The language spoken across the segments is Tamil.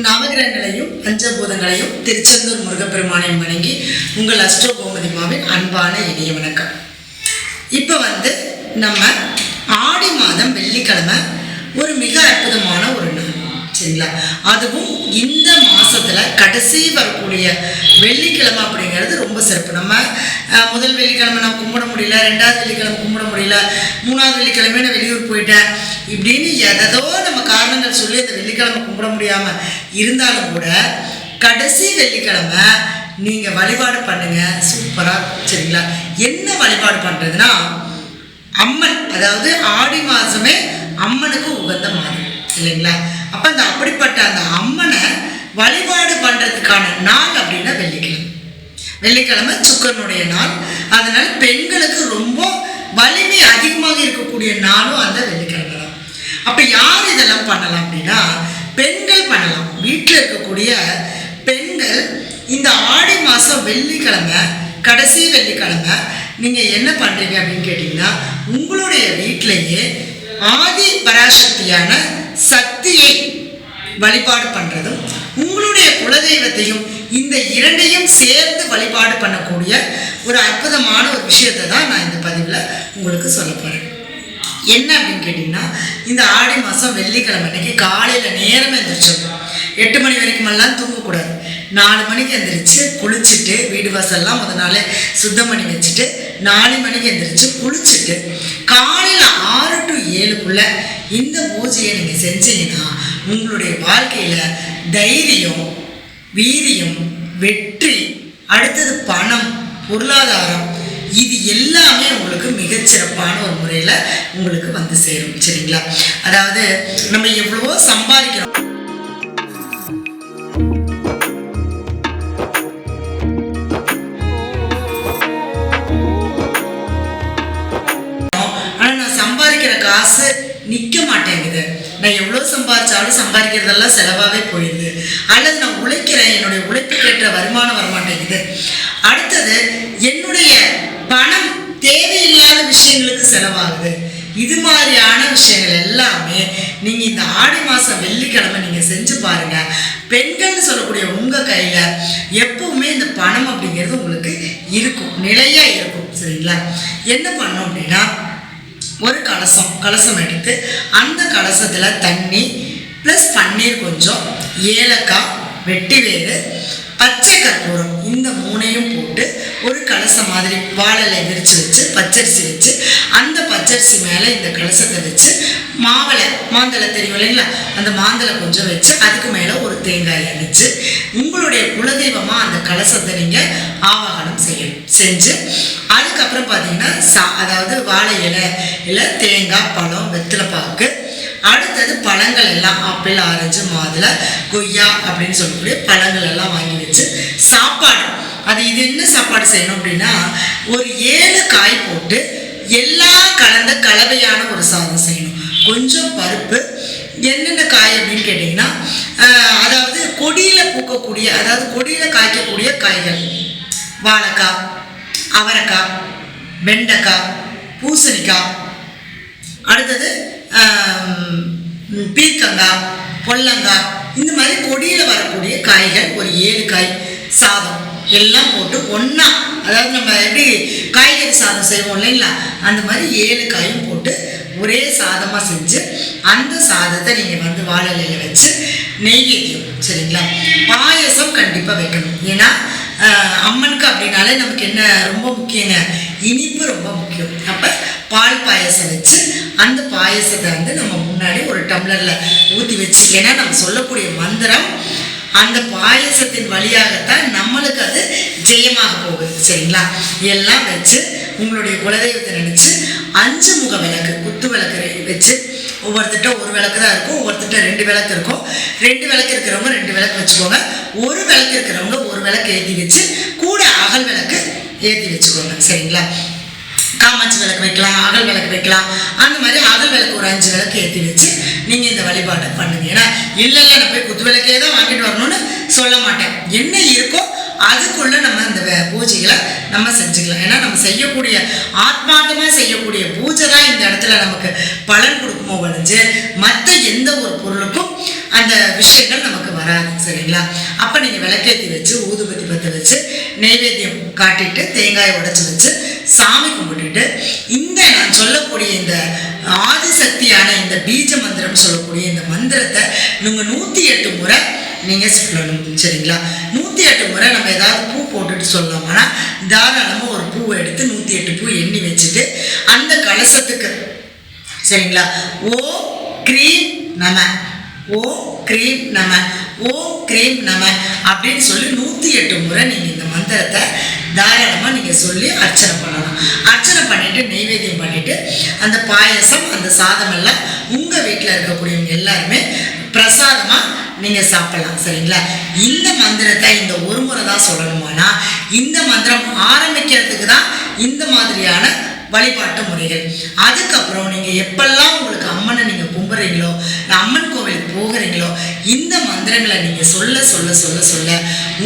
நவகிரகங்களையும் பஞ்சபூதங்களையும் திருச்செந்தூர் முருகப்பெருமானையும் வணங்கி உங்கள் அஷ்டோ கோமதிமாவின் அன்பான இனிய வணக்கம். இப்போ வந்து நம்ம ஆடி மாதம் வெள்ளிக்கிழமை ஒரு மிக அற்புதமான ஒரு நாள் சரிங்களா? அதுவும் இந்த மாசத்துல கடைசி வரக்கூடிய வெள்ளிக்கிழமை அப்படிங்கிறது ரொம்ப சிறப்பு. நம்ம முதல் வெள்ளிக்கிழமை நம்ம கும்பிட முடியல ரெண்டாவது வெள்ளிக்கிழமை கும்பிட முடியல மூணாவது வெள்ளிக்கிழமை நான் வெளியூர் போயிட்டேன். இப்படின்னு எதோ நம்ம காரணங்கள் சொல்லி அந்த வெள்ளிக்கிழமை கும்பிட முடியாமல் இருந்தாலும் கூட கடைசி வெள்ளிக்கிழமை நீங்கள் வழிபாடு பண்ணுங்கள் சூப்பராக சரிங்களா? என்ன வழிபாடு பண்ணுறதுன்னா அம்மன் அதாவது ஆடி மாதமே அம்மனுக்கு உகந்த மாதம். இல்லைங்களா? அப்போ அந்த அப்படிப்பட்ட அந்த அம்மனை வழிபாடு பண்ணுறதுக்கான நாள் அப்படின்னா வெள்ளிக்கிழமை. வெள்ளிக்கிழமை சுக்கரனுடைய நாள். அதனால் பெண்களுக்கு ரொம்ப வலிமை அதிகமாக இருக்கக்கூடிய நாளும் அந்த வெள்ளிக்கிழமை தான் அப்போ யார் இதெல்லாம் பண்ணலாம் அப்படின்னா பெண்கள் பண்ணலாம். வீட்டில் இருக்கக்கூடிய பெண்கள் இந்த ஆடி மாதம் வெள்ளிக்கிழமை கடைசி வெள்ளிக்கிழமை நீங்கள் என்ன பண்ணுறீங்க அப்படின்னு கேட்டிங்கன்னா உங்களுடைய வீட்டிலேயே ஆதி பராசக்தியான சக்தியை வழிபாடு பண்ணுறதும் என்னுடைய குலதெய்வத்தையும் இந்த இரண்டையும் சேர்ந்து வழிபாடு பண்ணக்கூடிய ஒரு அற்புதமான ஒரு விஷயத்தை தான் நான் இந்த பதிவில் உங்களுக்கு சொல்ல போகிறேன் என்ன அப்படின்னு கேட்டிங்கன்னா இந்த ஆடி மாதம் வெள்ளிக்கிழமை அன்னைக்கு காலையில் நேரமே எழுந்திரிச்சிடணும் எட்டு மணி வரைக்குமெல்லாம் தூங்கக்கூடாது. நாலு மணிக்கு எழுந்திரிச்சு குளிச்சுட்டு வாசல்லாம் முத நாள் சுத்தம் பண்ணி வச்சுட்டு நாலு மணிக்கு எந்திரிச்சு குளிச்சுட்டு காலையில் ஆறு டு ஏழுக்குள்ள இந்த பூஜையை நீங்கள் செஞ்சீங்கன்னா உங்களுடைய வாழ்க்கையில் தைரியம் வீரியம் வெற்றி அடுத்தது பணம் பொருளாதாரம் இது எல்லாமே உங்களுக்கு மிகச்சிறப்பான ஒரு முறையில் உங்களுக்கு வந்து சேரும். சரிங்களா? அதாவது நம்ம எவ்வளவோ சம்பாதிக்கிறோம். நிற்க மாட்டேங்குது நான் எவ்வளோ சம்பாதிச்சாலும் சம்பாதிக்கிறதெல்லாம் செலவாகவே போயிடுது. அல்லது நான் உழைக்கிறேன் என்னுடைய உழைப்புக்கேற்ற வருமானம் வர மாட்டேங்குது அடுத்தது என்னுடைய பணம் தேவையில்லாத விஷயங்களுக்கு செலவாகுது. இது மாதிரியான விஷயங்கள் எல்லாமே நீங்கள் இந்த ஆடி மாதம் வெள்ளிக்கிழமை நீங்கள் செஞ்சு பாருங்கள் பெண்கள்னு சொல்லக்கூடிய உங்கள் கையில் எப்பவுமே இந்த பணம் அப்படிங்கிறது உங்களுக்கு இருக்கும். நிலையாக இருக்கும். சரிங்களா? என்ன பண்ணோம் அப்படின்னா ஒரு கலசம் கலசம் எடுத்து அந்த கலசத்தில் தண்ணி ப்ளஸ் பன்னீர் கொஞ்சம் ஏலக்காய் வெட்டிவேறு பச்சை கற்பூரம். இந்த மூணையும் போட்டு ஒரு கலசம் மாதிரி வாழலை விரித்து வச்சு பச்சரிசி வச்சு அந்த பச்சரிசி மேலே இந்த கலசத்தை வச்சு மாவளை மாந்தளை தெரியும் இல்லைங்களா? அந்த மாந்தளை கொஞ்சம் வச்சு அதுக்கு மேலே ஒரு தேங்காய் அடிச்சு உங்களுடைய குலதெய்வமாக அந்த கலசத்தை நீங்கள் ஆவாகனம் செய்யணும் செஞ்சு அதுக்கப்புறம் பார்த்தீங்கன்னா சா அதாவது வாழை இலை இல்லை தேங்காய் பழம் வெத்தலைப்பாக்கு அடுத்தது பழங்கள் எல்லாம். ஆப்பிள் ஆரஞ்சு மாதுளை கொய்யா அப்படின்னு சொல்லக்கூடிய பழங்கள் எல்லாம் வாங்கி வச்சு சாப்பாடு. அது இது என்ன சாப்பாடு செய்யணும் அப்படின்னா ஒரு ஏழு காய் போட்டு எல்லாம் கலந்த கலவையான ஒரு சாதம் செய்யணும். கொஞ்சம் பருப்பு. என்னென்ன காய் அப்படின்னு கேட்டிங்கன்னா அதாவது கொடியில் பூக்கக்கூடிய அதாவது கொடியில் காய்க்கக்கூடிய காய்கள். வாழைக்காய் அவரைக்காய் வெண்டைக்காய் பூசணிக்காய். அடுத்தது பீர்க்கங்காய் பொல்லங்காய் இந்த மாதிரி கொடியில் வரக்கூடிய காய்கள் ஒரு ஏழு காய் சாதம் எல்லாம் போட்டு ஒன்றா அதாவது நம்ம எப்படி காய்கறி சாதம் செய்வோம் இல்லைங்களா? அந்த மாதிரி ஏழு காயும் போட்டு ஒரே சாதமாக செஞ்சு அந்த சாதத்தை நீங்கள் வந்து வாழலையில் வச்சு நெய்வேத்தியம் சரிங்களா? பாயசம் கண்டிப்பாக வைக்கணும். ஏன்னா அம்மனுக்கு அப்படின்னாலே நமக்கு என்ன ரொம்ப முக்கியங்க இனிப்பு ரொம்ப முக்கியம். அப்போ பால் பாயசம் வச்சு அந்த பாயசத்தை வந்து நம்ம முன்னாடி ஒரு டம்ளரில் ஊற்றி வச்சு ஏன்னா நம்ம சொல்லக்கூடிய மந்திரம் அந்த பாயசத்தின் வழியாகத்தான் நம்மளுக்கு அது ஜெயமாக போகுது சரிங்களா? எல்லாம் வச்சு உங்களுடைய குலதெய்வத்தை நினச்சி அஞ்சு முக விளக்கு குத்து விளக்கு வச்சு ஒவ்வொருத்திட்ட ஒரு விளக்கு தான் இருக்கும் ஒவ்வொருத்திட்ட ரெண்டு விளக்கு இருக்கும். ரெண்டு விளக்கு இருக்கிறவங்க ரெண்டு விளக்கு வச்சுக்கோங்க. ஒரு விளக்கு இருக்கிறவங்க ஒரு விளக்கு ஏற்றி வச்சு கூட அகல் விளக்கு ஏற்றி வச்சுக்கோங்க சரிங்களா? காமாட்சி விளக்கு வைக்கலாம் அகல் விளக்கு வைக்கலாம். அந்த மாதிரி அகல் விளக்கு ஒரு அஞ்சு விளக்கு ஏற்றி வச்சு நீங்கள் இந்த வழிபாட்டை பண்ணுங்க. ஏன்னா இல்லை இல்லை நான் போய் குத்து விளக்கே தான் வாங்கிட்டு வரணும்னு சொல்ல மாட்டேன். என்ன இருக்கோ அதுக்குள்ள நம்ம இந்த பூஜைகளை நம்ம செஞ்சுக்கலாம். ஏன்னா நம்ம செய்யக்கூடிய ஆத்மார்த்தமாக செய்யக்கூடிய பூஜை தான் இந்த இடத்துல நமக்கு பலன் கொடுக்குமோ ஒழிஞ்சு மற்ற எந்த ஒரு பொருளுக்கும் அந்த விஷயங்கள் நமக்கு வராது. சரிங்களா? அப்போ நீங்கள் விளக்கேற்றி வச்சு ஊதுபத்தி பற்ற வச்சு நெய்வேத்தியம் காட்டிட்டு தேங்காயை உடைச்சி வச்சு சாமி கும்பிட்டுட்டு இந்த நான் சொல்லக்கூடிய இந்த சக்தியான இந்த பீஜ மந்திரம் சொல்லக்கூடிய இந்த மந்திரத்தை நீங்கள் நூற்றி எட்டு முறை நீங்கள் சொல்லணும் சரிங்களா? நூற்றி எட்டு முறை நம்ம ஏதாவது பூ போட்டுட்டு சொல்லலாமானா தாராளமாக ஒரு பூவை எடுத்து நூற்றி எட்டு பூ எண்ணி வச்சுட்டு அந்த கலசத்துக்கு சரிங்களா? ஓ க்ரீம் நம ஓ க்ரீம் நம ஓ க்ரீம் நம அப்படின்னு சொல்லி நூற்றி எட்டு முறை நீங்கள் இந்த மந்திரத்தை தாராளமாக நீங்கள் சொல்லி அர்ச்சனை பண்ணலாம். அர்ச்சனை பண்ணிவிட்டு நெய்வேத்தியம் அந்த பாயசம் அந்த சாதம் எல்லாம் உங்கள் வீட்டில் இருக்கக்கூடியவங்க எல்லாருமே பிரசாதமாக நீங்கள் சாப்பிடலாம் சரிங்களா? இந்த மந்திரத்தை இந்த ஒரு முறை தான் சொல்லணுமானா இந்த மந்திரம் ஆரம்பிக்கிறதுக்கு தான் இந்த மாதிரியான வழிபாட்டு முறைகள். அதுக்கப்புறம் நீங்கள் எப்பெல்லாம் உங்களுக்கு அம்மனை நீங்கள் கும்புறீங்களோ இல்லை அம்மன் கோவிலுக்கு போகிறீங்களோ இந்த மந்திரங்களை நீங்கள் சொல்ல சொல்ல சொல்ல சொல்ல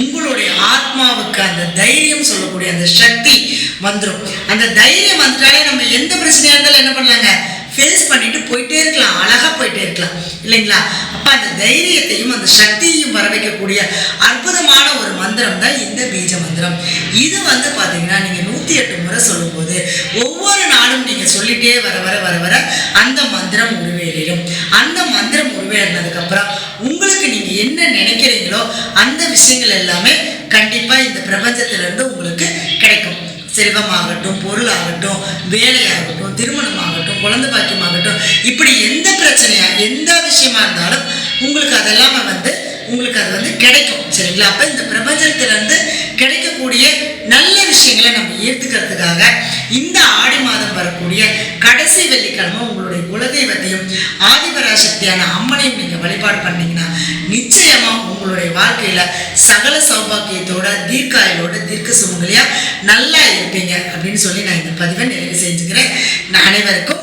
உங்களுடைய ஆத்மாவுக்கு அந்த தைரியம் சொல்லக்கூடிய அந்த சக்தி வந்துடும் அந்த தைரியம் வந்துட்டாலே நம்ம எந்த பிரச்சனையாக இருந்தாலும் என்ன பண்ணலாங்க? ஃபேஸ் பண்ணிட்டு போயிட்டே இருக்கலாம் அழகாக போயிட்டே இருக்கலாம். இல்லைங்களா? அப்போ அந்த தைரியத்தையும் அந்த சக்தியையும் வர வைக்கக்கூடிய அற்புதமான ஒரு மந்திரம் தான் இந்த பீஜ மந்திரம். இது வந்து பார்த்தீங்கன்னா நீங்கள் நூற்றி எட்டு முறை சொல்லும்போது ஒவ்வொரு நாளும் நீங்கள் சொல்லிட்டே வர வர வர வர அந்த மந்திரம் உருவேறிடும். அந்த மந்திரம் உருவேறினதுக்கப்புறம் உங்களுக்கு நீங்கள் என்ன நினைக்கிறீங்களோ அந்த விஷயங்கள் எல்லாமே கண்டிப்பாக இந்த பிரபஞ்சத்திலிருந்து உங்களுக்கு கிடைக்கும். செல்வமாகட்டும் பொருளாகட்டும் வேலையாகட்டும் திருமணமாகட்டும் குழந்தை பாக்கியமாகட்டும் இப்படி எந்த பிரச்சனையா எந்த விஷயமா இருந்தாலும் உங்களுக்கு அதெல்லாமே வந்து உங்களுக்கு அது வந்து கிடைக்கும் சரிங்களா? அப்போ இந்த பிரபஞ்சத்திலிருந்து கிடைக்கக்கூடிய நல்ல விஷயங்களை நம்ம ஏற்றுக்கிறதுக்காக இந்த ஆடி மாதம் வரக்கூடிய கடைசி வெள்ளிக்கிழமை உங்களுடைய குலதெய்வத்தையும் ஆதிபராசக்தியான அம்மனையும் நீங்கள் வழிபாடு பண்ணீங்கன்னா நிச்சயமா உங்களுடைய வாழ்க்கையில சகல சௌபாக்கியத்தோட தீர்க்காயலோட தீர்க்க சுமங்கலியா நல்லா இருப்பீங்க அப்படின்னு சொல்லி நான் இந்த பதிவை நிறைவு செஞ்சுக்கிறேன். நான் அனைவருக்கும்